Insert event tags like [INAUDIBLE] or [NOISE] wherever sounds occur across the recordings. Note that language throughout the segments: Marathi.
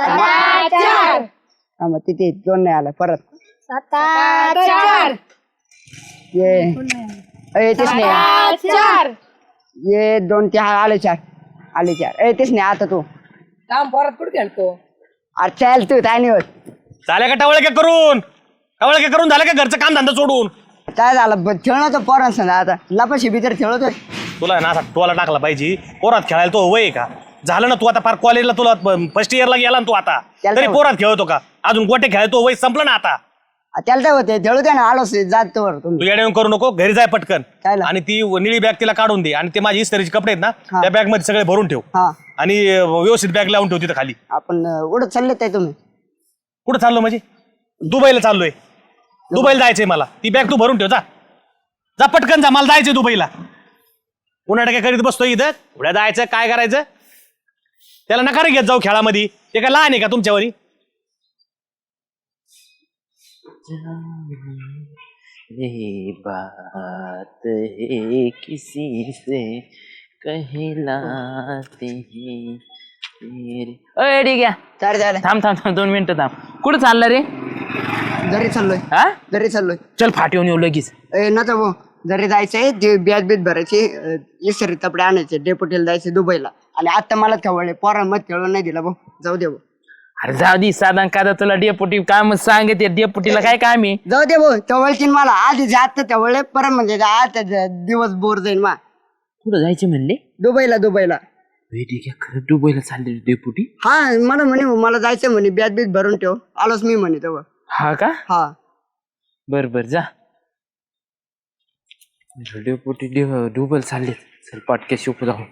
चार हा मग तिथे दोन नाही आला परत. चार ये. ए तेच नाही. चार ये दोन ते हा, आले चार. आले चार. ए तेच नाही आता तू. काम परत कुठे खेळतो अरे चाल तू काय नाही होत झाल्या का टवळके करून? टवळके करून झालं का घरचं काम धंदा सोडून? काय झालं? ब- खेळणं तर पोरांस ना आता. लपाशी भीतर खेळतोय. तुला आहे ना असा टोला टाकला पाहिजे. पोरात खेळायला तो वय आहे का? झालं ना तू आता फार कॉलेजला तुला फर्स्ट इयरला गेला ना तू आता. त्याला तरी काय पोरात खेळतो का? अजून गोटे खेळतो वय संपलं ना आता. आ, त्याला काय होते खेळू द्या ना आलोच जात तोवर तू. येऊन करू नको घरी जाय पटकन. कायला? आणि ती निळी बॅग तिला काढून दे. आणि ते माझी इस्त्रीचे कपडे आहेत ना हा. त्या बॅगमध्ये सगळे भरून ठेव. हा. आणि अं, व्यवस्थित बॅग लावून ठेव तिथं खाली. आपण अं, उडत चालले काय तुम्ही? कुठं चाललो म्हणजे? दुबईला चाललोय. दुबईला जायचंय मला. ती बॅग तू भरून ठेव जा. जा पटकन जा. मला जायचंय दुबईला. उन्हाळ्या काय करीत बसतोय इथं? उड्या जायचं काय करायचं? त्याला नका रे घेत जाऊ खेळामध्ये. ते काय लहान आहे का तुमच्यावरी ये बात है किसी से कहलाते हैं अय ठीक आहे. चार थांब थांब थांब दोन मिनिटं थांब. कुठं चाललं रे? जरी चाललोय. हा? जरी चाललोय. चल फाटीवर येऊ लगेच. ए नका भाऊ. जरी जायचंय ते ब्याज बीज भरायचे इसरी कपडे आणायचे डेपुटीला जायचे दुबईला. आणि आता मला खवळले पोरांमध्ये खेळून नाही दिला भाऊ. जाऊ दे भाऊ. अरे जाऊ दे साधा कादा तुला डेपुटी काम सांगते डेपुटीला काय काम आहे? जाऊ दे भाऊ तेवढीन मला. आधी जात तेवढे परत म्हणजे आता दिवस बोर जाईल मा. कुठं जायचे म्हणले? दुबईला दुबईला. अय, ठीक आहे खरं दुबईला चालले डेपुटी? हा मला म्हणे भाऊ, मला जायचं म्हणे बीज भरून ठेव. आलोच मी म्हणे तेव्हा. हा का? हा. बर बर जा. डेपुटी डुबल चालले चल पाटक्या शिकू जाऊ.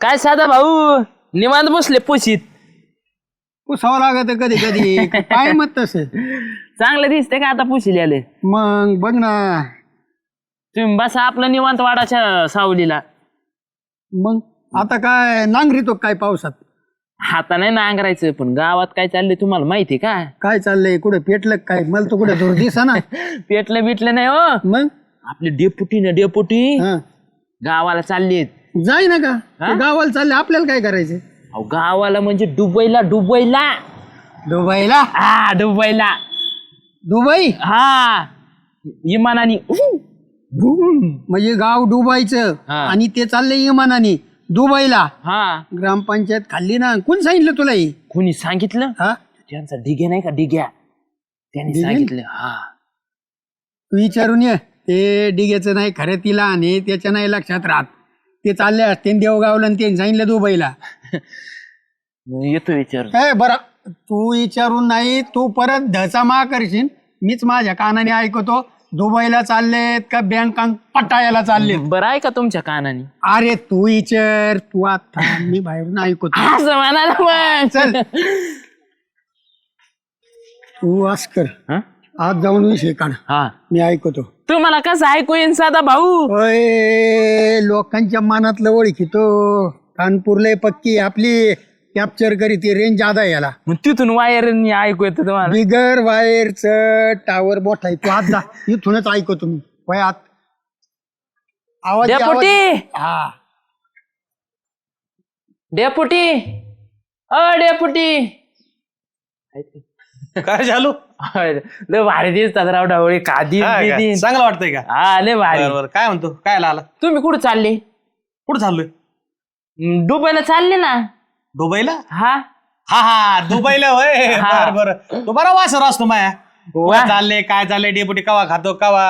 काय साधा भाऊ? निवांत बसले पोशीत. पुसावं लागत कधी कधी. काय मत तसं? चांगलं दिसते का आता पुशील आले? मग बघ ना. तुम्ही बसा आपलं निवांत वाडाच्या सावलीला. मग आता काय नांगरितो काय पावसात? हाता नाही नांगरायचं पण गावात काय चाललंय तुम्हाला माहिती का? काय चाललंय? कुठे पेटलं का काय? मला तर कुठे दूर दिसा ना [LAUGHS] पेटलं बिटलं नाही हो. मग? आपले डेपुटी ना डेपुटी हा. गावाला चाललेत जाय ना का? ते गावाला चालले आपल्याला काय करायचं? अहो गावाला म्हणजे दुबईला दुबईला. दुबईला? हा दुबईला. दुबई? हा. इमानानी म्हणजे गाव डुबायचं हा. आणि ते चालले इमानाने. दुबईला? हा. ग्रामपंचायत खाल्ली ना. कोण सांगितलं तुला हे? कोणी सांगितलं? हा? त्यांचा डिग्या नाही का? डिग्या. त्यांनी डिग्या? सांगितलं. हा. तू विचारून ये. ते डिगेचं नाही खरं तिला आणि त्याच्या नाही लक्षात राहत. ते चालले असते देवगावला आणि त्यांनी सांगितलं दुबईला. [LAUGHS] येतो विचार ए बरं. तू विचारून नाही तू परत धचा मा करशील. मीच माझ्या कानाने ऐकतो. दुबईला चाललेत का बँकांक पटायला चाललेत? बरं आहे का तुमच्या कानाने? अरे तू विचार तू आता मी बाहेरून ऐकतो. [LAUGHS] असं मग चल. तू आज कर. हा? आज जाऊन विषय काढ. हा. मी ऐकतो. तुम्हाला कसं ऐकू येईन साधा भाऊ? लोकांच्या मनातलं ओळखीतो कानपूरला पक्की आपली. कॅप्चर करी ती रेंज जादा याला. मग तिथून वायर ऐकू येतं तुम्हाला. बिगर वायरचं टावर मोठा आहे. तू आज जा. इथूनच ऐकतो तुम्ही. वय आत. आवाज आवाज- डेपुटी हा. डेपुटी अ डेपुटी काय झालो? लय भारी दिसतात राव ढवळे. कादी बिदी. चांगलं वाटतंय का? हा लय भारी. काय म्हणतो? काय आला? तुम्ही कुठं चालले? कुठं चाललोय? हम्म, दुबईला चालले ना. दुबईला? हा. हा हा दुबईला होय. [LAUGHS] हा. बर बर. तू बरा वासर असतो माया. वा. काय चालले काय चालले डेपुटी कवा खातो कवा?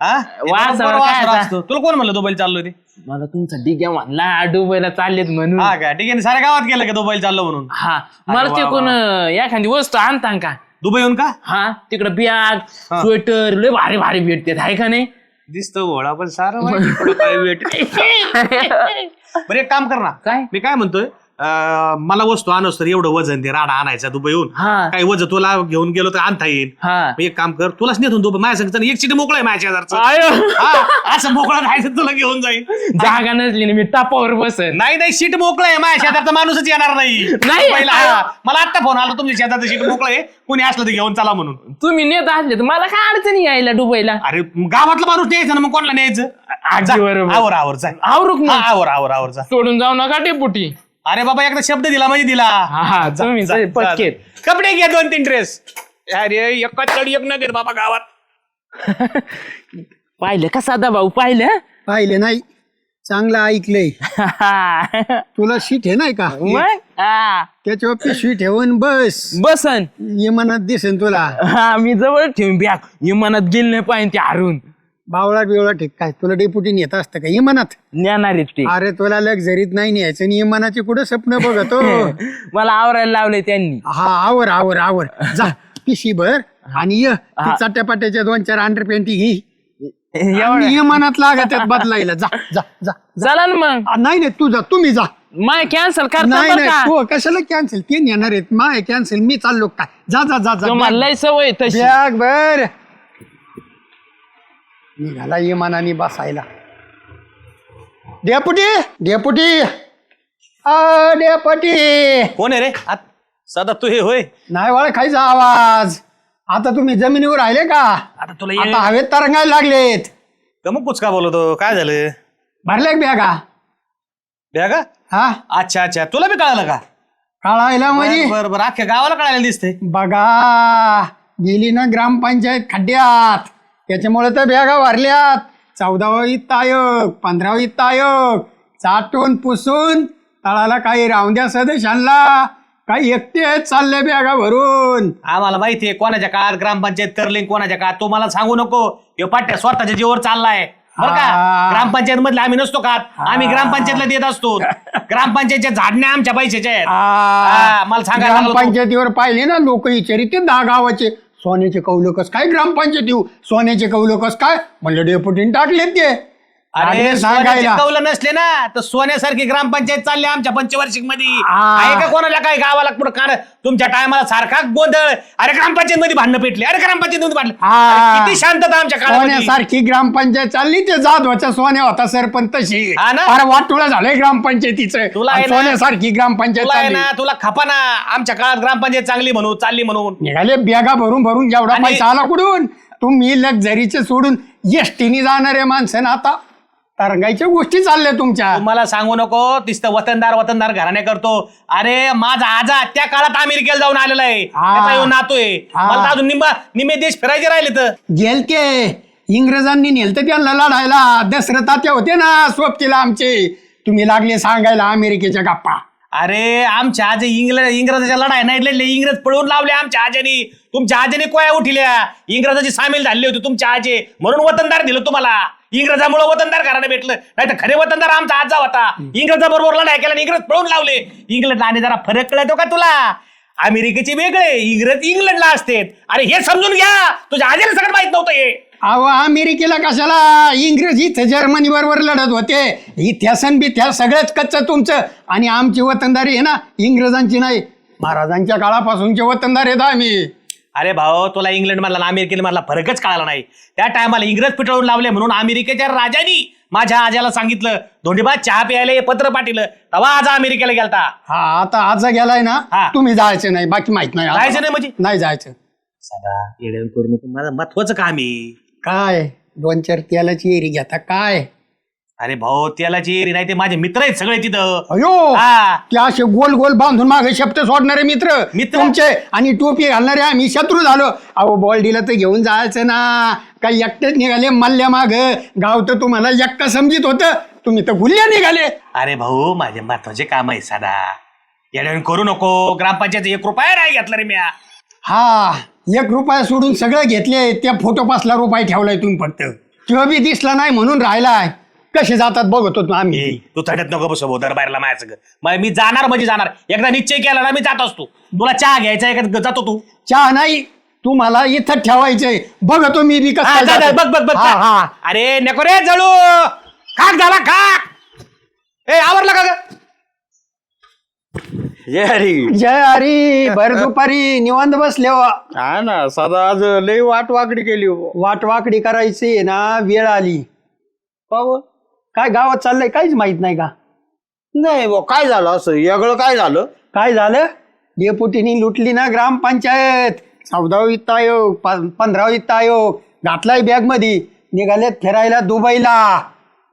हा? वासर बरं काय वासर आता? असतो. तुला कोण म्हणलं दुबईला चाललोय ते? मला तुमचा डिग्या म्हणला दुबईला चाललेत म्हणून. हा का? ठीक आहे साऱ्या गावात गेलं का दुबईला चाललो म्हणून? हा. मला वा, तिकडून एखादी वस्तू आणता का? दुबई का? हा तिकडे बॅग स्वेटर लय भारी भारी भेटते आहे का नाही? दिसतो घोडा पण सारं कुठं काय भेट [LAUGHS] बरं एक काम कर ना. काय? मी काय म्हणतोय? अं, मला वस्तू आणस तर एवढं वजन दे राडा आणायचा दुबईहून. हा. काही वजन तुला घेऊन गेलो तर आणता येईल हा. मग एक काम कर तुलाच नेतो दुबई. माझ्या सांगताना एक सीट मोकळं आहे माझ्या शेजारचं आयो. हा, असं मोकळं राहायचं तुला घेऊन जाईल जागा नसली ना मी टापावर बसन. नाही नाही सीट मोकळं आहे. माझ्या शेजारचा माणूसच येणार नाही. नाही. पहिला हा. मला आता फोन आला तुमच्या शेजारचं सीट मोकळं आहे. कोणी असलं तर घेऊन चला म्हणून. तुम्ही नेत असले तर मला काय अडचणी यायला दुबईला? अरे गावातला माणूस न्यायचं ना मग कोणाला न्यायचं? बरोबर. आवर आवर जा. आवरूक हा, ना आवर आवर आवर जा. सोडून जाऊ नका डेपुटी. अरे बाबा एकदा शब्द दिला म्हणजे दिला. हा हा जा, पटकेत. कपडे घ्या दोन तीन ड्रेस अरे एका चढ एक न देत बाबा गावात. [LAUGHS] पाहिलं का साधा भाऊ? पाहिलं? पाहिले नाही. चांगलं ऐकलंय. [LAUGHS] तुला शीट आहे नाही का? मग? हा. त्याच्यावर पिशवी ठेवून बस. बसन. इमानात दिसेन तुला. हा मी जवळ ठेवून बॅग. विमानात गेलं नाही पाहिजे ते हरून. बावळा बिवळा ठीक. काय तुला डेपुटी नेत असतं का? इमानात? ते अरे तुला लक्झरीत नाही न्यायचं आणि इमानाचे कुठं स्वप्न बघतो? [LAUGHS] मला आवरायला लावले त्यांनी. हा आवर आवर आवर. जा पिशी भर आणि ये. ती चट्ट्यापाट्याच्या दोन चार अंडर पेंटी घे एवढं. आणि इमानात लागत आहेत बदलायला. जा जा जा. चला ना मग. आ, नाही नाही तू जा तुम्ही जा. माय कॅन्सल करता नाही बरं नाही का? तू कशाला कॅन्सल ते नेणार आहेत. माय कॅन्सल मी चाललो काय जा जा जा जा. तुम्हाला लय सवय तशी. बॅग बर निघाला इमानाने बसायला. Deputy deputy. अ डेपुटी. कोण आहे रे? आत सदा तू हे होय. नाही ओळखायचा आवाज. आता तुम्ही जमिनीवर राहिले का? आता तुला ये- आता हवेत तरंगायला लागलेत. का मग कुचका बोलतो काय झालं? भरले का बॅगा? बॅगा? हा? अच्छा अच्छा. तुला बी कळालं का? काळायला म्हणजे? बरं बरं. अख्ख्या गावाला कळायला दिसते बघा गेली ना ग्रामपंचायत खड्ड्यात. त्याच्यामुळे तर बॅगा भरल्यात चौदावा आयोग पंधरावा आयोग चाटून पुसून तळाला काही राहून द्या सदस्यांना काही एकटे आहेत चालले बॅगा भरून आम्हाला माहितीये कोणाच्या काळात ग्रामपंचायत करले कोणाच्या काळात तो मला सांगू नको. हे पाट्या स्वतःच्या जीवर चाललाय. बरं का? हा. ग्रामपंचायत मधले आम्ही नसतो का? आम्ही ग्रामपंचायतला देत असतो. ग्रामपंचायतच्या झाडण्या आमच्या पैशाच्या आहेत. हा, मला सांगायला लागलो तू. ग्रामपंचायतीवर पाहिले ना लोक विचारित ते दहा गावाचे. सोन्याचे कौलकस काय ग्रामपंचायत देऊ? सोन्याचे कौलकस काय? म्हणलं डेपुटीने टाकलेत ते. अरे सांगायला कौलं नसले ना तर सोन्यासारखी ग्रामपंचायत चालली आमच्या पंचवार्षिकमध्ये. आहे का कोणाला काय गावाला कुठं कार तुमच्या टायमाला सारखा गोंधळ. अरे ग्रामपंचायत मध्ये भांडणं पेटले. अरे ग्रामपंचायत मध्ये भांडले किती शांतता आमच्या काळामध्ये. सोन्यासारखी ग्रामपंचायत चालली ते जाधवाच्या सोन्या होता सरपंच तशी? अरे वाटोळा झालंय ग्रामपंचायतीचं. तुला? सोन्यासारखी ग्रामपंचायत आहे ना तुला खपा ना आमच्या काळात ग्रामपंचायत चांगली म्हणू चालली म्हणून. निघाले बॅगा भरून भरून जेवढा पैसा आला कुठून? तुम्ही लक्झरीचे सोडून एसटीने जाणारे माणसं ना आता. तरंगायच्या गोष्टी चालल्या तुमच्या. मला सांगू नको तिथं वतनदार वतनदार घराणे करतो. अरे माझा आजा त्या काळात अमेरिकेला जाऊन आलेला आहे. हा. त्याचा ह्यो नातू आहे हा. मला तर अजून निंबा निम्मे देश फिरायचे राहिले तर. गेलते इंग्रजांनी नेलते त्यांना लढायला. दसरथ तात्या होते ना सोबतीला आमचे. तुम्ही लागले सांगायला अमेरिकेच्या गप्पा. अरे आमच्या आजे इंग्लंड इंग्रजाच्या लढाई नाही लढले इंग्रज पळवून लावले आमच्या आजेनी. तुमच्या आजेने कोया उठिल्या. इंग्रजाची सामील झाले होते तुमच्या आजे. म्हणून वतनदार दिलं तुम्हाला. इंग्रजामुळे वतनदार घराने भेटलं. नाही तर खरे वतनदार आमचा आजा होता. इंग्रजाबरोबर लढाई केला इंग्रज पळून लावले. इंग्लंडला आणि जरा फरक कळतो का तुला? अमेरिकेचे वेगळे इंग्रज इंग्लंडला असते अरे हे समजून घ्या. तुझ्या आजीला सगळं माहीत नव्हतं हे. अहो अमेरिकेला कशाला? इंग्रज इथं जर्मनी बरोबर लढत होते. इतिहासन बिथ्यास सगळंच कच्च तुमचं. आणि आमची वतनदारी आहे ना इंग्रजांची नाही. महाराजांच्या काळापासूनचे वतनदार आहेत आम्ही. अरे भाऊ तुला इंग्लंड मधला अमेरिकेला मधला फरकच कळाला नाही. त्या टायमाला इंग्रज पिटवून लावले म्हणून अमेरिकेच्या राजानी माझ्या आजाला सांगितलं. धोंडीबा चहा प्यायला हे पत्र पाठवलं तेव्हा आज अमेरिकेला गेलता. हा आता आज गेलाय ना हा. तुम्ही जायचं नाही बाकी माहीत नाही जायचं नाही म्हणजे? नाही जायचं. सदा येडे करू नको. माझं महत्वाचं काम आहे. काय? दोन चार तेलाची एरी घेता काय? अरे भाऊ त्याला जी नाही ते माझे मित्र आहेत सगळे तिथं. अयो हा. ते असे गोल गोल बांधून मागे शब्द सोडणारे मित्र. मित्र? तुमचे आणि टोपी घालणारे आम्ही शत्रू झालो. अहो बॉल दिला तर घेऊन जायचं ना. काही एकटेच निघाले मल्ल्या माग. गाव तर तुम्हाला एक्का समजित होतं. तुम्ही तर गुल्ल्या निघाले. अरे भाऊ माझे महत्त्वाचे काम आहे साधा. येड्यावरून करू नको. ग्रामपंचायत एक रुपया नाही घेतला रे म्या. हा एक रुपया सोडून सगळं घेतले. त्या फोटो पासला रुपये ठेवलाय तुम्ही फक्त. किंवा बी दिसला नाही म्हणून राहिलाय. कसे जातात बघतो आम्ही. तू थडत नको बसव भाऊ दरबारला माझ्या सगळं मग मी जाणार म्हणजे जाणार. एकदा निश्चय केला ना मी जात असतो. तुला चहा घ्यायचा आहे का? जातो तू. चहा नाही तुम्हाला इथं ठेवायचंय. बघतो मी बी हा, कसं जा, जा, बघ बघ बघ. हा, हा. अरे नको रे जळू. खाक झाला खाक. ए आवरला का ग? जय हरी. जय हरी भर दुपारी निवांत बसले हो. हा ना सदा आज लई वाट वाकडी केली हो. वाटवाकडी करायची ना वेळ आली. पाहू. काय गावात चाललंय काहीच माहीत नाही का? नाही बुवा, काय झालं असं? वेगळं काय झालं? काय झालं? डेपुटीनी लुटली ना ग्रामपंचायत. चौदावा वित्त आयोग प- पंधरावा वित्त आयोग. घातलाय बॅगमध्ये निघालेत फिरायला दुबईला.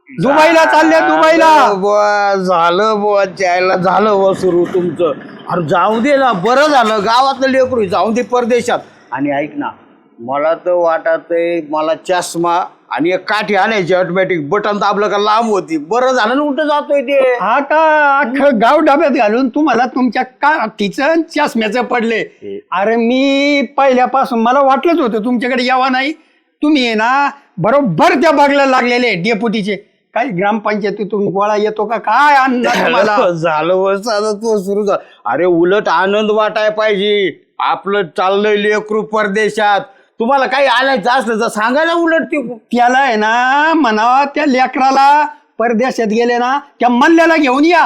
दुबईला चालले दुबईला. झालं बुवा, झालं बुवा त्याला झालं बुवा सुरू तुमचं. अरे जाऊ दे ना बरं झालं. गावातलं लेकरू जाऊ दे परदेशात. आणि ऐक ना मला तर वाटत मला चष्मा आणि एक काठी आणायची ऑटोमॅटिक बटन दाबलं का लांब होती. बरं झालं ना कुठं जातोय ते. हा का अख्खं गाव डब्यात घालून तुम्हाला तुमच्या काठीचं चष्म्याचं पडले. अरे मी पहिल्यापासून मला वाटलंच होतं तुमच्याकडे यावा नाही. तुम्ही आहे ना बरोबर त्या बागला लागलेले डेपुटीचे. काय ग्रामपंचायतीतून गोळा येतो का? काय अंदाज झालं वर्ष आता [LAUGHS] तो सुरू झाला. अरे उलट आनंद वाटाय पाहिजे. आपलं चाललंय लेकरू परदेशात. तुम्हाला काही आणायचं असलं तर सांगा ना उलट ते त्याला आहे ना म्हणावा त्या लेकराला परदेशात गेले ना त्या मल्ल्याला घेऊन या.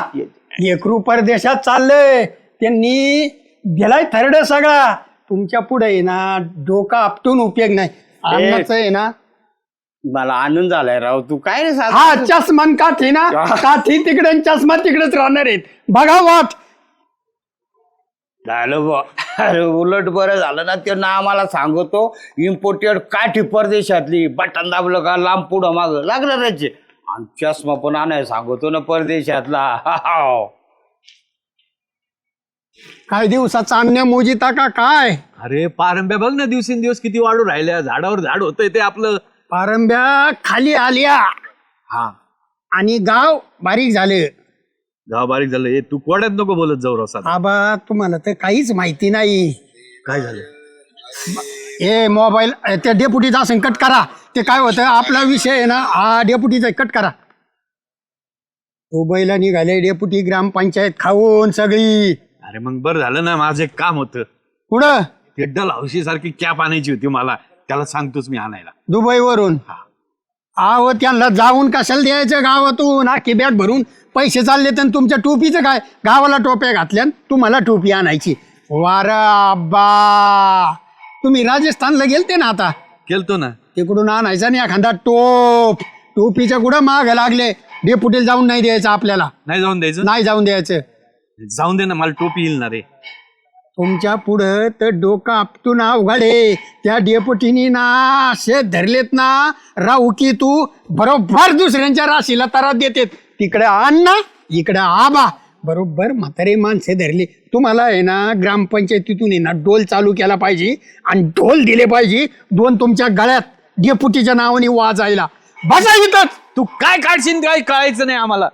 लेकरू परदेशात चाललंय. त्यांनी दिलाय थर्ड सगळा. तुमच्यापुढे आहे ना डोका आपटून उपयोग नाही. अन्नाचं आहे ना. मला आनंद झालाय राव. तू काय रे हा चष्मान काठी ना. काठी तिकडे आणि चष्मा तिकडेच राहणार आहेत. बघा वाट. झालं बुवा. अरे उलट बरं झालं ना ते ना आम्हाला सांगतो इम्पोर्टेड काठी परदेशातली बटन दाबलं का लांब पुढं माग लागलं त्याचे. आणि चष्मा पण आणायला सांगतो ना परदेशातला. काय दिवसाचा अन्य मोजिता का काय? अरे पारंब्या बघ ना दिवसेंदिवस किती वाढू राहिल्या. झाडावर झाड होतंय ते आपलं. पारंब्या खाली आल्या. हा. आणि गाव बारीक झाले. गाव बारीक झालं. हे तू कोड्यात नको बोलत जाऊ रसा आबा तुम्हाला तर काहीच माहिती नाही. काय झालं? ए मोबाईल ए, त्या डेपुटीचा संकट करा. ते काय होतं आपला विषय आहे ना हा डेपुटीचा कट करा. दुबईला निघाले डेपुटी ग्रामपंचायत खाऊन सगळी. अरे मग बरं झालं ना माझं एक काम होतं. पुढं ते डल हौशी सारखी कॅप आणायची होती मला. त्याला सांगतोच मी आणायला. दुबईवरून. आहो त्यांना जाऊन कशाला द्यायचं गावातून? आखी बॅग भरून पैसे चालले तर तुमच्या टोपीचं काय? गावाला टोप्या घातल्या न तुम्हाला टोपी आणायची. वारा बा तुम्ही राजस्थानला गेलते ना आता? केलतो ना. तिकडून आणायचा नाही एखादा टोप. टोपीच्या कुठं माग लागले? डेपुटीला जाऊन नाही द्यायचं आपल्याला. नाही जाऊन द्यायचं? नाही जाऊन द्यायचं. जाऊन दे ना मला टोपी येईल ना रे. तुमच्या पुढं तर डोकं आपटून अवघडे. त्या डेपुटीनी ना असे धरलेत ना राहू की तू बरोबर दुसऱ्यांच्या राशीला तारा देते तिकडे आण ना इकडे आबा. बरोबर म्हातारे माणसे धरली. तुम्हाला आहे ना ग्रामपंचायतीतून आहे ना डोल चालू केला पाहिजे आणि ढोल दिले पाहिजे दोन तुमच्या गळ्यात डेपुटीच्या नावाने वाजायला. बसा इथंच. तू काय काढशील काय कळायचं नाही आम्हाला.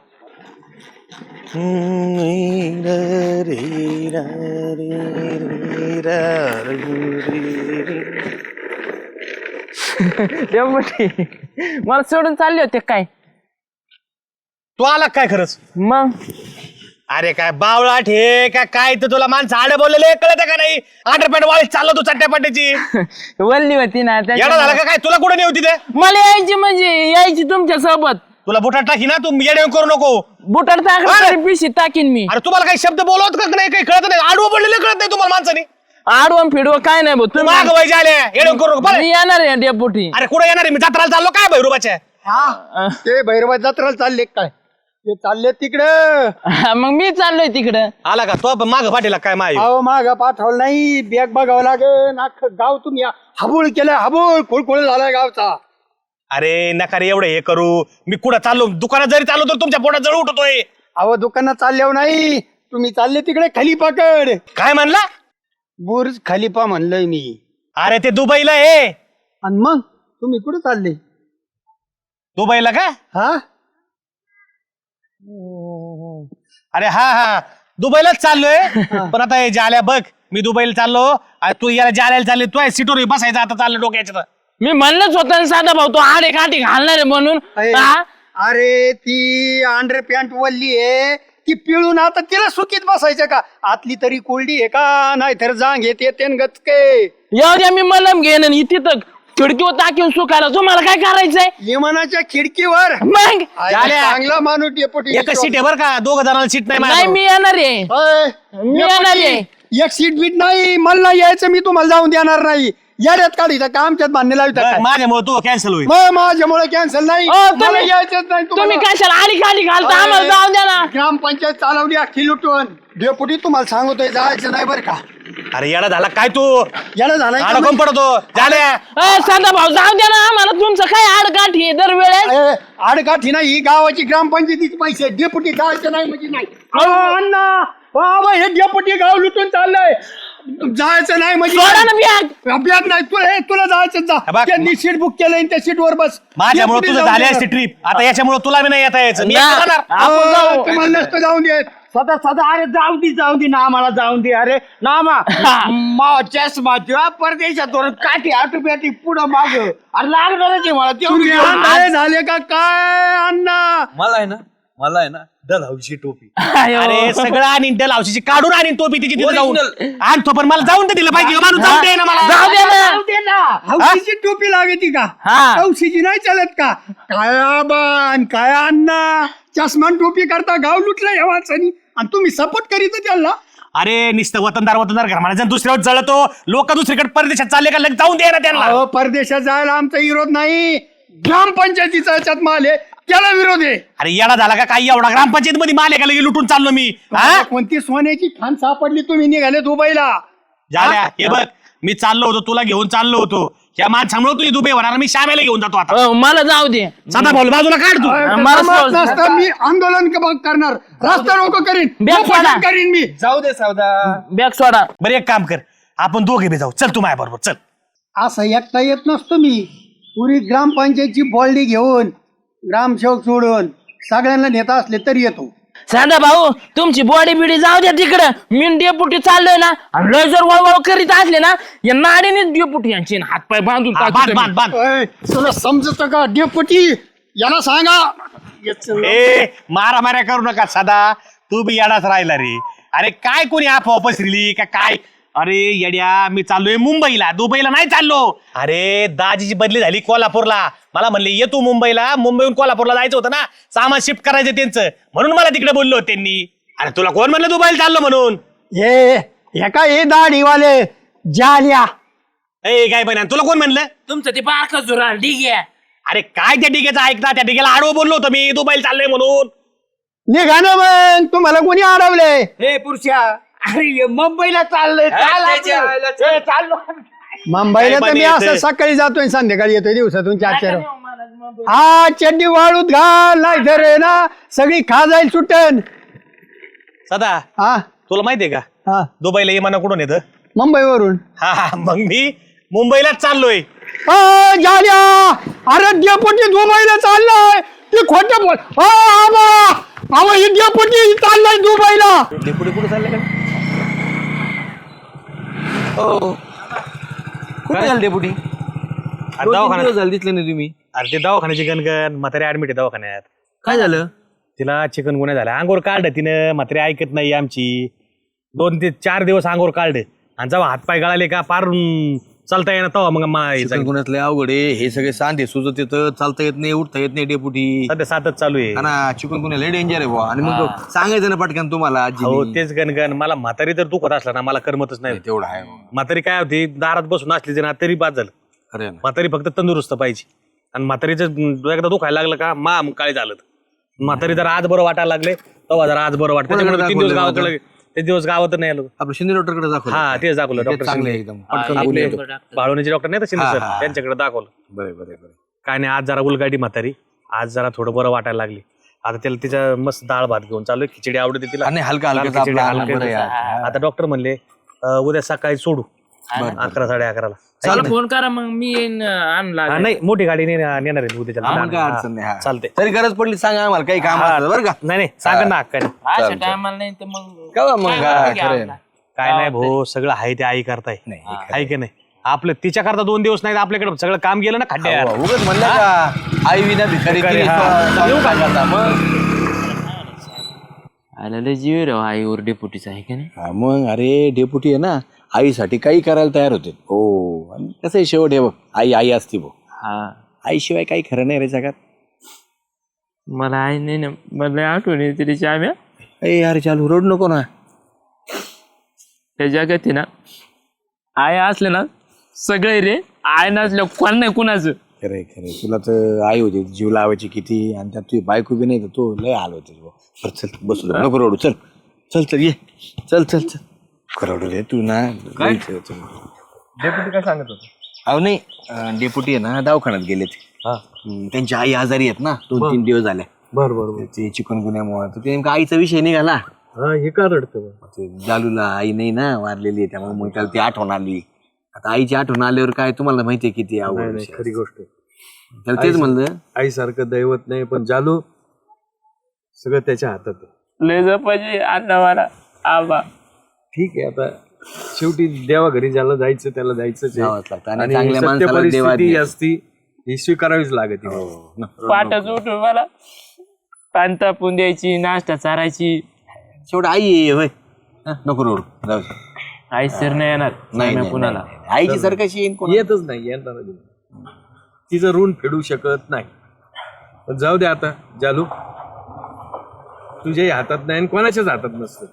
[LAUGHS] डेपुटी मला सोडून चालले होते काय? तू आला काय खरंच? मग? अरे काय बावळाट हे काय काय तर तुला माणसं आडे बोललेले कळत का नाही? अंडरपॅन्ट वाळीत चाललो तू चट्ट्यापाट्याची. [LAUGHS] वल्ली होती ना झाला का काय? तुला कुठे नेऊ तिथे? मला यायची म्हणजे यायची तुमच्यासोबत तुला बुटात टाकी ना तू येडे करू नको. तरी पिशी टाकीन मी. अरे तुम्हाला काही शब्द बोलवत का नाही काही कळत नाही? आडवं पडलेले कळत नाही तुम्हाला माणसाने? आडवं फिडवं काय नाही भाऊ माग तुम्ही वय आले येडे करू नको. बरं मी येणार आहे डेपुटी. अरे कुठे येणार आहे? मी जत्राला चाललो काय भैरूबाच्या? ते भैरवा जत्रेला चालले काय? ते चालले तिकडं. मग मी चाललोय तिकडं. आला का? तो माग पाठीला काय माय? अहो माग पाठवलं नाही. बॅग बघावं लागेल. अख्खं गाव तुम्ही हबूळ केलं हबूळ खुळखुळ झालाय गावचा. अरे नका रे एवढं हे करू. मी कुठं चाललो? दुकानात जरी चाललो तर तुमच्या पोटात जळ उठतोय. अहो दुकानात चालल्यावर नाही. तुम्ही चालले तिकडे खलिपाकड काय म्हणला? बुर्ज खलिफा म्हणलंय मी. अरे ते दुबईला आहे. आणि मग? तुम्ही कुठे चालले? दुबईला का? हा? अरे हा हा. दुबईलाच चाललोय. [LAUGHS] पण आता हे जाल्या बघ मी दुबईला चाललो. आणि तू याला जाल्याला चालले तू सीटवर बसायचं आता चाललं डोक्याचं मी म्हणलंच होतं ना साधा भाऊ तो आडे काठी घालणार आहे म्हणून. अरे, हा? अरे ती अंडर पॅन्ट वल्ली आहे. ती पिळून आता तिला सुकीत बसायचं का? आतली तरी कोल्डी आहे का? नाही तर जांग येते तेन गचके. येऊ द्या मी मलम घेईन आणि तिथं खिडकीवर टाकीन सुकायला. तुम्हाला काय करायचंय? विमानाच्या खिडकीवर. मग? अरे, चांगला माणूस डेपुटी एकच सीट आहे बरं का? दोघं जणांना सीट नाही नाही माझ्याजवळ. मी येणार आहे. अय, मी येणार आहे. डेपुटी, एक सीट बीट नाही. मला नाही यायचं मी तुम्हाला जाऊन देणार नाही. येड्यात काढीचा का आमच्यात मान्य लावता बरं, माझ्यामुळे तू कॅन्सल होईल. मग माझ्यामुळे कॅन्सल नाही. अ, मला तुम्ही- यायचंच नाही तुम्ही तुम्हाला. कशाला खाली घालता? आम्हाला जाऊन द्या ना. ग्रामपंचायत चालवली अख्खी लुटून. डेपुटी तुम्हाला सांगतोय जायचं नाही बरं का. अरे येडा झाला काय तू? याला झालंय का अडकून पडतो? झाल्या अ, भाऊ जाऊ द्या ना आम्हाला. तुमचं काय आडकाठी आहे दरवेळेस? अय, आडकाठी नाही ही गावाची ग्रामपंचायतीचे पैसे डेपुटी जायचं नाही म्हणजे नाही. अहो, अण्णा बाबा हे डेपुटी गाव लुटून चाललंय. जायचं नाही म्हणजे सोडा ना बॅग अभ्यास नाही. तू हे तुला जायचं जा. बघ. त्यांनी सीट बुक केलंय त्या सीट वर बस. माझ्यामुळे तुझं झाली. असती ट्रिप आता याच्यामुळे तुला बी नाही येता यायचं. मी ना. एकटा जाणार. आपण जाऊ. अहो, तुम्हाला नसतं जाऊन देत सदा सदा अरे जाऊ दे जाऊ दे. ना आम्हाला जाऊन दे. अरे नामा चष्मा परदेशात काठी आटोप्याटी पुढं माग. अरे लागणारच आहे मला. तेवढी तुम्ही झाले का? काय अण्णा? मला आहे ना मला आहे ना दल हौशी टोपी. अरे सगळं आणि डल औषधी काढून आणि टोपी तिची तिथे जाऊन. आणतो पण मला जाऊन दे दिलं पाहिजे. माणूस जाऊन दे ना मला. जाऊ द्या ना. हौशीची टोपी लागेती का? हा. हौशीची नाही चालत का? काय आबान काय अण्णा चष्मान टोपी करता गाव लुटलं या वाचनी आणि तुम्ही सपोर्ट करीत त्याला अरे नुसतं वतनदार वतनदार घर म्हणायचं दुसऱ्यावर जळतो. लोक दुसरीकडे परदेशात चालले का? लगेच जाऊन दे ना त्यांना. अहो परदेशात जायला आमचा विरोध नाही. ग्रामपंचायतीचा याच्यात माल आहे. त्याला विरोध आहे. अरे येडा झाला का काही एवढा? ग्रामपंचायत मध्ये माल आहे का लगे लुटून चाललो मी हा? तुम्हाला कोणती सोन्याची खान सापडली तुम्ही निघाले दुबईला? झाल्या. हे? बघ मी चाललो होतो तुला घेऊन चाललो होतो. या माणसामुळे तुझी दुबई होणार मी श्यामेला घेऊन जातो आता. अ, मला जाऊ दे. सदा भाऊ बाजूला काढ तू. अरे, मला जमत सोड. नसतं मी आंदोलन क- करणार. रस्ता रोको करीन. उपोषण. करीन मी. जाऊ दे सावदा बॅग सोडा. बरं एक काम कर. आपण दोघे बी जाऊ. चल तू माझ्या बरोबर चल. असं एकटा येत नसतो मी. पुरी ग्रामपंचायतची बॉल्डी घेऊन ग्रामसेवक सोडून सगळ्यांना नेता असले तरी येतो. साधा भाऊ तुमची बॉडी बिडी जाऊ द्या तिकडं. मी डेपुटी चाललोय ना आणि लय जर वळवळ करीत असले ना या नाडीने डेपुटी यांची हात पाय बांधून टाकतो बांध मी. बांध बांध. अय, तुला समजत का डेपुटी? याला सांगा. याचं- ए मारा माऱ्या करू नका सदा. तू बी येडाच राहिला रे. अरे काय कोणी अफवा पसरली का काय? अरे येड्या मी चाललोय मुंबईला. दुबईला नाही चाललो. अरे दाजीची बदली झाली कोल्हापूरला. मला म्हणले ये तू मुंबईला. मुंबईहून कोल्हापूरला जायचं होतं ना? सामान शिफ्ट करायचं त्यांचं. म्हणून मला तिकडे बोललो त्यांनी. अरे तुला कोण म्हणलं दुबईला चाललो म्हणून? हे हे काय हे दाढीवाले? जाल्या. ए काय पण तुला कोण म्हणलं? तुमचं ते बारक ठीक आहे. अरे काय त्या डिगेचं ऐकता? त्या डिगेला आडवं बोललो होतो मी. दुबईला चाललोय म्हणून. निघा ना मग. तुम्हाला कोणी अडवले हे पुरुषा अरे हे मुंबईला चाललंय चाल आपलं. हे चाललो. मुंबईला तर मी पण असं. सकाळी जातोय संध्याकाळी येतोय दिवसातून चार चार. हा चड्डी वाळूत घाल नाही तर आहे ना सगळी खा जाईल सुटन. सदा हा. तुला माहितीये का? हा. दुबईला विमानं कुठून येतं? मुंबईवरून. हा हा, मग मी मुंबईलाच चाललोय. अ, जाल्या! अरे डेपुटी दुबईला चाललाय. ते खोट बोल. अ, आबा! आबा ही डेपुटी चाललाय दुबईला. डेपुटी कुठे चालले? का हो कुठे झालं डेपुटी अरे दोन तीन दवाखान्यात दिवस झाले दिसले नाही तुम्ही. अरे ते दवाखान्याची गणगण म्हातारे ऍडमिट आहे दवाखान्यात. काय झालं? तिला चिकन गुन्हा झाला. अंगोर काढ तिनं म्हातारे ऐकत नाही आमची. दोन ते चार दिवस अंगोर काढ. आणि जेव्हा हातपाय गळाले का पार हम्म, चालता येणार तेव्हा मग मा- हे जागी. गुन्ह्यातले अवघड आहे. हे सगळे सांधे सुजत येतं चालता येत नाही उठता येत नाही डेपुटी सध्या सातच चालू आहे. ना चिकन गुन्हा लय डेंजर आहे बुवा. आणि मग सांगायचं ना पटकन तुम्हाला हो आजी तेच गणगण. मला म्हातारी जर दुखत असला ना मला करमतच नाही. तेवढं आहे बुवा. म्हातारी काय होती दारात बसून असली ना तरी बाद झालं. खरं आहे ना. म्हातारी फक्त तंदुरुस्त पाहिजे. आणि म्हातारीचं एकदा दुखायला लागलं का मा काळे झालं. म्हातारी जर आज बरं वाटायला लागले तेव्हा जरा आज बरं वाटतं. त्याच्यामुळे तीन दिवस दाखवलं गावाकडे ते दिवस गावात नाही आलो. आपलं शिंदे डॉक्टरकडे दाखवलं. हा तेच दाखवलं ते डॉक्टर चांगले शिंदे. एकदम. पटकन बोलले बाळवणीचे डॉक्टर नाही तर शिंदे हा, सर हा. त्यांच्याकडे दाखवलं. बरे बरे बरे. काय नाही आज जरा उलगाडी म्हातारी. आज जरा थोडं बरं वाटायला लागली. आता त्याला तिच्या मस्त डाळ भात घेऊन चालू खिचडी आवडते तिला. आणि हलका हलका खिचडी आपलं हलकं बरं आहे आहे. आज. आता डॉक्टर म्हणले अं, उद्या सकाळी सोडू. अकरा साडे अकराला. मला फोन करा मग मी येईन आणला हा, नाही मोठी गाडी ने- नेणार आहे उद्याच्या हा, मग काय अडचण नाही हा. चालते तरी गरज पडली सांगा आम्हाला काही काम असलं बरं का? नाही नाही सांगा ना अशा टायमाला नाही तर मग का मग? हा, खरं आहे ना. काय नाही भाऊ सगळं आहे ते आई करताय. आहे की नाही? आपलं तिच्या करता दोन दिवस नाही आपल्याकडे सगळं काम गेलं ना खड्ड्यात. हो, उगाच म्हणलं का आई विना भिकारी हा. येऊ मग? आला लय जीव रे आईवर डेपुटीचा आहे का नाही? हा, मग अरे डेपुटी आहे ना आईसाठी काही करायला तयार होते. हो. आणि कसं आहे शेवट हे बघ आई आई असते बघ. हा. आईशिवाय काही खरं नाही रे जगात. मला आई नाही ना मला आठवण येते तिची आम्या ए यार चालू रोड नको ना. त्या जगात आहे ना आई असले ना सगळे रे आय नसल्या कोण नाही कुणाचं. खरंय खरंय तुला तर आई होती जीव लावायची किती आणि त्यात तुझी बायको बी नाही तर तो लय हाल होते. बरं चल बसू. नको रोडू चल. चल चल ये. चल चल चल. करवडू रे तू ना चल. डेप्युटी काय सांगत होतं? अहो नाही अं, डेपुटी आहे ना दवाखान्यात गेलेत हम्म, त्यांची आई आजारी आहेत ना दोन तीन दिवस झाले. बर बर बर. ते चिकनगुन्यामुळे तर ते नेमका आईचा विषय निघाला. हा हे का रडतं बा? ते जालूला आई नाही ना वारलेली आहे त्यामुळे मग त्याला ती आठवण आली. आता आईची आठवण आल्यावर काय तुम्हाला माहिती आहे किती नाही आवड नाही खरी गोष्ट आहे. त्याला तेच म्हणलं. आईसारखं दैवत नाही पण जालू सगळं त्याच्या हातात आहे. लय जपायची अण्णा मला आबा. ठीक आहे आता शेवटी देवा घरी ज्याला जायचं त्याला जायचंच जावंच आहे लागतं. आणि आणि चांगल्या सत्य माणसाला देवा परिस्थिती दिली. असती ही स्वीकारावीच लागते हो. पाठच उठून मला पान तापून द्यायची नाश्ता चारायची. शेवट आई आहे होय. हा, नको रोड. जाऊ दे. आई सर नाही येणार. नाही, नाही नाही कुणाला. नाही. आईची सर कशी येईन कोण येतच नाही येणार नाही. तिचं ऋण फेडू शकत नाही. पण जाऊ दे आता जालू. तुझ्याही हातात नाही आणि कोणाच्याच हातात नसतं.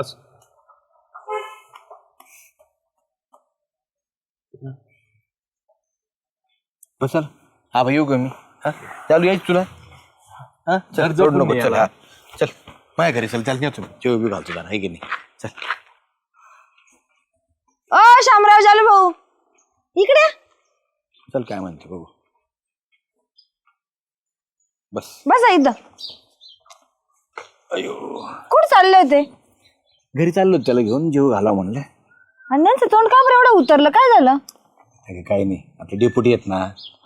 असं. बसल. हा भाई येऊ का मी? हा? चालू यायच तुला? हा? चल जपून नको चल याला. हा. चल माझ्या घरी चल चाल मी. जेव बी घालतो जरा आहे की नाही? चल. ओ शामराव जालू भाऊ. इकडे या. चल काय म्हणते बघू. बस. बसा इथं. अयो. कुठं चालले होते? घरी चाललो होतो त्याला घेऊन जेव घाला म्हणलं. आणि त्यांचं तोंड का बरं एवढं उतरलं? काय झालं? अगं काही नाही. आपले डेपुटी आहेत ना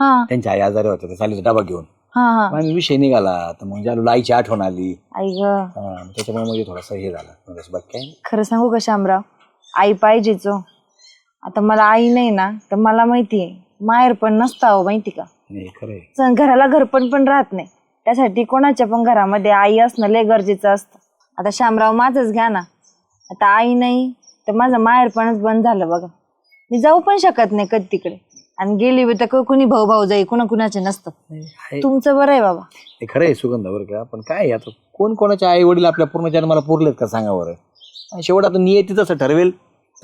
हा. त्यांच्या आई आजारी होते ते चालले डबा घेऊन. हा हा. मग आम्ही विषय निघाला तर मग जालूला आईची आठवण आली आई ग. हा, मग त्याच्यामुळे म्हणजे थोडासा हे झाला. मग असं बाकी काय नाही. खरं सांगू का शामराव? आई पाहिजेच हो. आता मला आई नाही ना तर मला माहितीये माहेर पण नसता हो माहिती का? नाही खरं आहे. घराला घरपण पण राहत नाही. त्यासाठी कोणाच्या पण घरामध्ये आई असणं लय गरजेचं असतं. आता शामराव माझंच घ्या ना. आता आई नाही तर माझं माहेरपणच बंद झालं बघा. मी जाऊ पण शकत नाही कधी तिकडे. आणि गेली बी तर को- कुणी भाऊ भाऊ जाई कुणा कुणाचे नसतात. तुमचं बरं आहे बाबा. हे खरं आहे सुगंध बरं का पण काय आहे आता? कोण कोणाच्या आई वडील आपल्या पूर्ण जन्माला पुरलेत का सांगा बरं? आणि शेवट आता नियती तसं ठरवेल.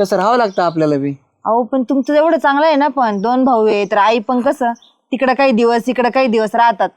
तसं राहावं लागतं आपल्याला बी. अहो पण तुमचं एवढं चांगलं आहे ना पण दोन भाऊ आहे तर आई पण कसं? तिकडं काही दिवस इकडं काही दिवस राहतात.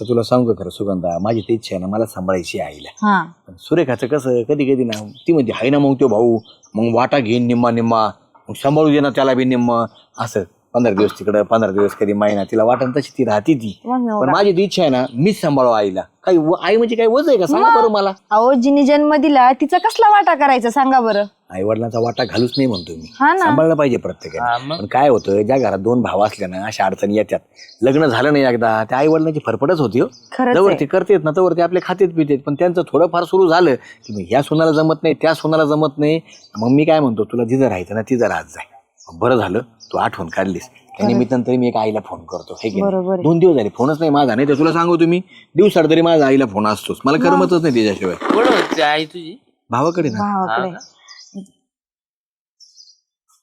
तर तुला सांगू का खरं सुगंधा माझी ती इच्छा आहे ना मला सांभाळायची आहे आईला. हा. पण सुरेखाचं कसं कधी कधी ना ती म्हणते हाय ना मग तो भाऊ मग वाटा घेईन निम्मा निम्मा. मग सांभाळू दे ना त्याला बी निम्म असं. पंधरा दिवस तिकडं पंधरा दिवस कधी महिना तिला वाटण तशी ती राहते ती. मग नवरा. पण माझी ती इच्छा आहे ना मीच सांभाळू आईला. काही व- आई म्हणजे काही वज आहे का? सांगा बरं मला. अहो जिने जन्म दिला तिचा कसला वाटा करायचा? सांगा बरं. आई वडिलांचा वाटा घालूच नाही म्हणतो मी. हा ना. सांभाळलं पाहिजे प्रत्येकाने. पण काय होतं ज्या घरात दोन भाव असल्या ना अशा अडचणी येतात. लग्न झालं नाही एकदा त्या आई वडिलांची फरफडच होती हो. खरंच जवळ आहे. ते करतेत ना तवर ते आपले खातेत पितेत. पण त्यांचं थोडंफार सुरू झालं की मग ह्या सोनाला जमत नाही त्या सोनाला जमत नाही. मग मी काय म्हणतो तुला जिथं राहायचं ना तिथं राहत जाय. बरं झालं तू आठवण काढलीस. त्या निमित्तानं तरी मी एक आईला फोन करतो हे की नाही? बरोबर आहे. दोन दिवस झाले फोनच नाही माझा नाही तर तुला सांगू तुम्ही दिवसाड तरी माझा आईला फोन असतोच. मला करमतच नाही त्याच्याशिवाय. कुठं होती आई तुझी? भावाकडे ना. भावाकडे.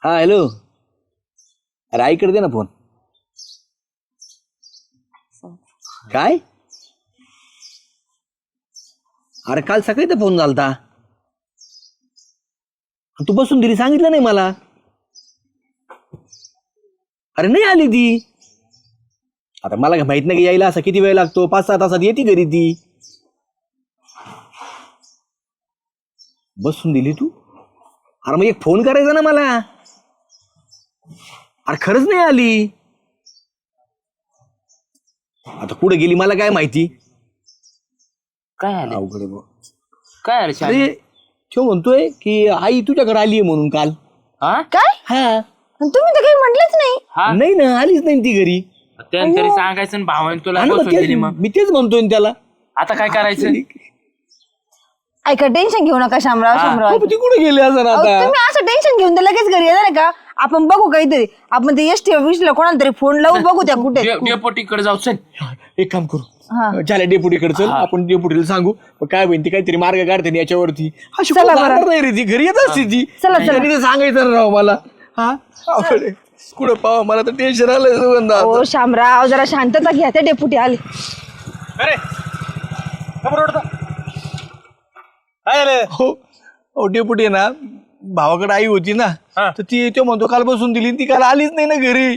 हा हॅलो. अरे आईकडे दे ना फोन. काय? अरे काल सकाळी तर फोन झालता. तू बसून दिली सांगितलं नाही मला. अरे नाही आली ती. आता मला काय माहीत नाही की यायला असा किती वेळ लागतो? पाच सहा तासात येते घरी ती. बसून दिली तू? अरे मग एक फोन करायचा ना मला. अरे खरंच नाही आली. आता कुठे गेली मला काय माहिती? काय आले? अवघड आहे बुवा. काय आले? अरे तो म्हणतोय की आई तुझ्याकडे आली आहे म्हणून काल. हा? काय? हा. तुम्ही तर काही म्हटलंच नाही. हा? नाही ना आलीच नाही ती घरी. त्यानं तरी सांगायचं ना भावाने तुला हा ना, मग बसून तेच- दिली मग. मी तेच म्हणतोय ना त्याला. आता काय करायचं? ऐका टेन्शन घेऊ नका शामराव शामराव. अहो, ती कुठे गेली असं अहो, आता? तुम्ही असं टेन्शन घेऊन तर लगेच घरी येणार आहे का? आपण बघू काहीतरी. आपण ते एस टी ऑफिसला कोणाला तरी फोन लावू बघू त्या कुठे. डेपोटीकडे जाऊ चल. एक काम करू. झाल्या डेपुटीकडे चल. आपण डेपुटीला सांगू. मग काय होईल ती काहीतरी मार्ग काढते ना याच्यावरती. अशी चला कोण बरं. जाणार नाही रे ती? घरी येत असते ती. चला, चला. सांगायचं ना राव मला. हा. कुठं पावा मला तर टेन्शन आलंय सुगंधा ओ शामराव जरा शांतता घ्या ते डेपुटी आले. अरे ओढतो काय झालं? हो हो डेपुटी ना भावाकडे आई होती ना हा. तर ती तो म्हणतो काल बसून दिली ती काल आलीच नाही ना घरी.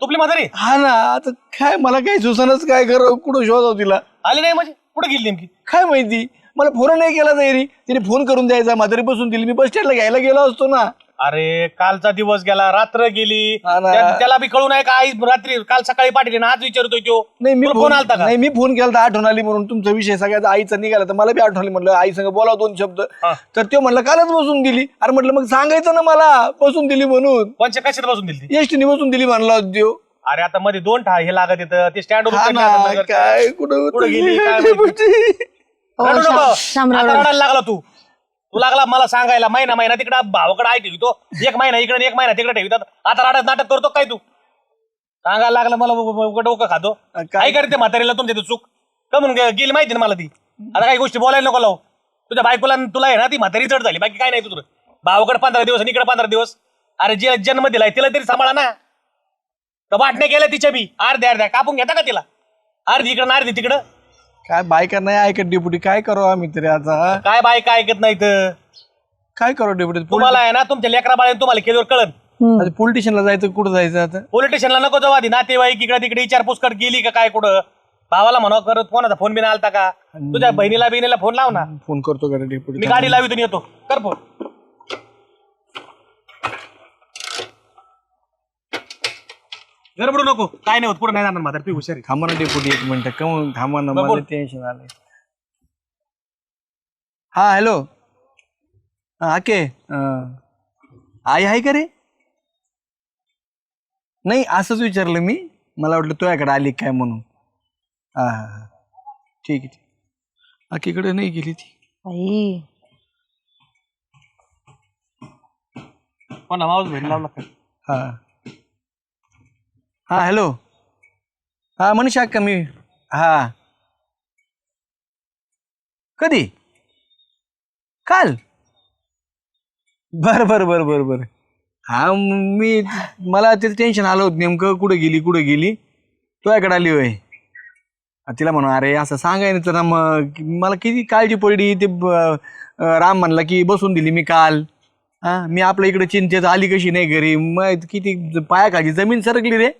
तुपली म्हातारी? हा ना आता काय मला काही सुचनच काय करा कुठं शोधाव तिला? आली नाही म्हणजे? कुठे गेली नेमकी? काय माहिती? मला फोन नाही केला तरी. तिने फोन करून द्यायचा म्हातारी बसून दिली मी बस स्टँडला घ्यायला गेलो असतो ना. अरे कालचा दिवस गेला रात्र गेली. हा ना. त्या- त्याला बी कळू नाही का आई रात्री काल सकाळी पाठवली ना आज विचारतोय तो नाही मी तुला फोन आलता का? नाही मी फोन केला तर आठवण आली म्हणून. तुमचा विषय सगळ्याचा आईचा निघाला तर मला बी आठवण आली म्हणलं आई संग बोलाव दोन शब्द. हा. तर तो म्हणलं कालच बसून दिली. अरे म्हटलं मग सांगायचं ना मला बसून दिली म्हणून. पंच कशात बसून दिली ती? एसटीने बसून दिली म्हणला देव अरे आता मध्ये दोन ठा हे लागत येतं ते स्टँड हा ना काय कुठं कुठं गेली, काय होतं? माहिती? ओ, रडू नको. शाम- शामराव आता रडायला लागला तू. तू लागला मला सांगायला महिना महिना तिकडे भावाकडे आहे ठेवतो एक महिना इकडे एक महिना तिकडे ठेवतात. आता रडायचं नाटक करतो काय तू? सांगायला लागलं मला उ- उ- डोकं खातो. काय? काय करते म्हातारीला तुमच्या इथे चूक. का म्हणून गे- गेली माहिती ना मला ती. आता काही गोष्टी बोलायला नको लावू. तुझ्या बायकोला आणि तुला आहे ना ती म्हातारी चढ झाली. बाकी काय नाही तुझं. भावाकडे पंधरा दिवस आणि इकडे पंधरा दिवस. अरे जे जन्म दिलाय तिला तरी सांभाळा ना. तर वाटण्या केल्या तिच्या बी? अर्ध्या अर्ध्या. कापून घेता का तिला? अर्धी इकडं आणि अर्धी तिकडं. काय बायका नाही ऐकत डेपुटी काय करू आम्ही तरी आता काय बायका ऐकत नाही तर काय करू डेपुटी तुम्हाला आहे ना तुमच्या लेकरा बाळाने तुम्हाला केल्यावर कळन. पोलीस स्टेशनला जायचं कुठं जायचं आता? पोलीस स्टेशनला नको जाऊ आधी. नातेवाईक इकडे तिकडे विचारपूस गेली का काय कुठं? भावाला म्हणा करत कोणाचा फोन बिन आलता का? तुझ्या बहिणीला बिनीला फोन लाव ना. फोन करतो का मी गाडी लावितून येतो. कर फोन गडबडू नको. काय नाही होत पुढे नाही जाणार म्हातार तू हुशार आहे. थांबा ना डेपुटी एक मिनिट. कम थांबा ना मला बोल. टेन्शन आलंय. हा हॅलो हा आके. अं, आई आहे का रे? नाही असंच विचारलं मी. मला वाटलं तुझ्याकडे आली काय म्हणून. हा हा हा. ठीक आहे ठीक. आकीकडे नाही गेली ती. बाई हो ना मावस बहीण लावला का? हा. हां हॅलो हां मनीषा का मी हां. कधी? काल? बर बर बर बर बर. हा मी मला ते टेन्शन आलं होतं नेमकं. कुठं गेली कुठं गेली? तुझ्याकडे आली होय. आ, तिला म्हणू अरे असं सांगाय ना तर मग मला किती काळजी पडली. ते ब- अं, राम म्हणला की बसून दिली मी काल. हां मी आपल्या इकडे चिंतेत आली कशी नाही घरी. मग किती पायाखाली जमीन सरकली रे.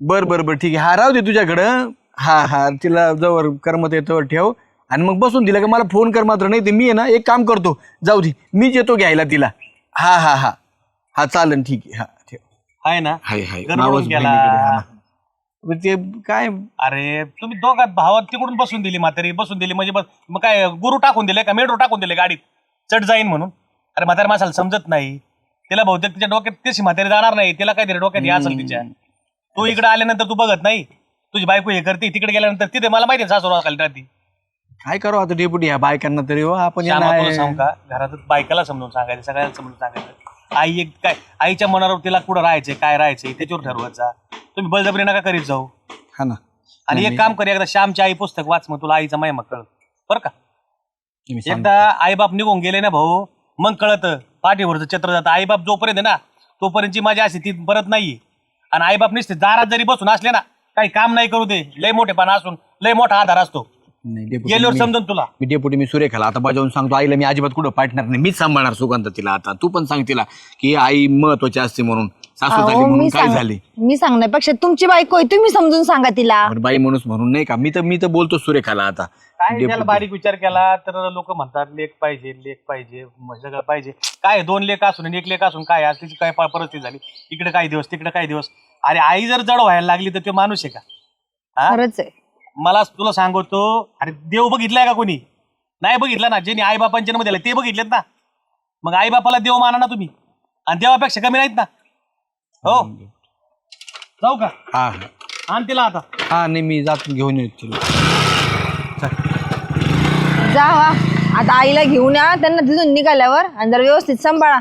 बर बर बर ठीक आहे. हा राहू दे तुझ्याकडं. हा हा तिला जवळ करमत येतो ठेव. आणि मग बसून दिलं का मला फोन कर मात्र नाही ते मी आहे ना एक काम करतो. जाऊ दे मीच येतो घ्यायला तिला. हा हा हा. हा चालन ठीक आहे. हा ठेव. आहे ना? हाय हाय. गेला. मग ते काय? अरे तुम्ही दोघात भावात तिकडून बसून दिली म्हातारी बसून दिली. म्हणजे बस मग काय गुरु टाकून दिले का? मेट्रो टाकून दिले गाडीत? चढ जाईन म्हणून. अरे म्हातारी माणसाला समजत नाही. तिला बहुतेक तिच्या डोक्यात तशी म्हातारी जाणार नाही. तिला काहीतरी डोक्यात हे असेल तिच्या. तू इकडे आल्यानंतर तू बघत नाही. तुझी बायको हे करते तिकडे गेल्यानंतर तिथे मला माहिती आहे सासू खाली राहते. काय करू आता डेपुटी ह्या बायकांना तरी हो आपण यांना श्यामा तुला आहे- सांगू का? घरात बायकाला समजून सांगायचं सगळ्यांना समजून सांगायचं. आई एक काय आईच्या मनावर तिला कुठं राहायचंय काय राहायचंय त्याच्यावर ठरवायचा तुम्ही बळजबरी नका करीत जाऊ. हा ना. आणि एक काम कर एकदा श्यामची आई पुस्तक वाच मग तुला आईचा महिमा कळ बरं का? मी सांगतो. एकदा आईबाप निघून गेले ना भाऊ मग कळत पाठीवरचं चित्र जातं. आईबाप जोपर्यंत आहे ना तोपर्यंतची माझी अशी ती परत नाहीये. आणि आईबाप नुसते दारात जरी बसून असले ना काही काम नाही करू दे. लय मोठेपणा असून लय मोठा आधार असतो. नाही, डेपुटी, गेल्यावर मी- समजून तुला. मी डेपुटी मी सुरेखाला आता बजावून सांगतो आईला मी अजिबात कुठं पाठणार नाही. मीच सांभाळणार सुगंध तिला आता. तू पण सांग तिला की आई महत्वाची असते म्हणून. सासू झाली अहो, म्हणून मी काय सांग झाली? मी सांगण्यापेक्षा तुमची बायको आहे तुम्ही समजून सांगा तिला. बरं, बाई माणूस म्हणून नाही का? मी तर मी तर बोलतो सुरेखाला आता. काय त्याला. बारीक विचार केला तर लोक म्हणतात लेख पाहिजे लेख पाहिजे सगळं पाहिजे. काय दोन लेख असून आणि एक लेख असून काय आज तिची काय परिस्थिती झाली? इकडे काही दिवस तिकडे काही दिवस. अरे आई जर जड व्हायला लागली तर ते माणूस आहे का? हा? खरंच आहे. मला तुला सांगतो अरे देव बघितलाय का कोणी? नाही बघितला ना ज्यांनी आई बापांच्या जन्म दिला ते बघितलेत ना. मग आई बापाला देव माना ना तुम्ही. आणि देवापेक्षा कमी नाहीत ना. हो? जाऊ का? हा. हा आण तिला आता. हा नाही मी जातो घेऊन येतो तिला. जा आता आईला घेऊन या त्यांना तिथून निघाल्यावर आणि जर व्यवस्थित सांभाळा.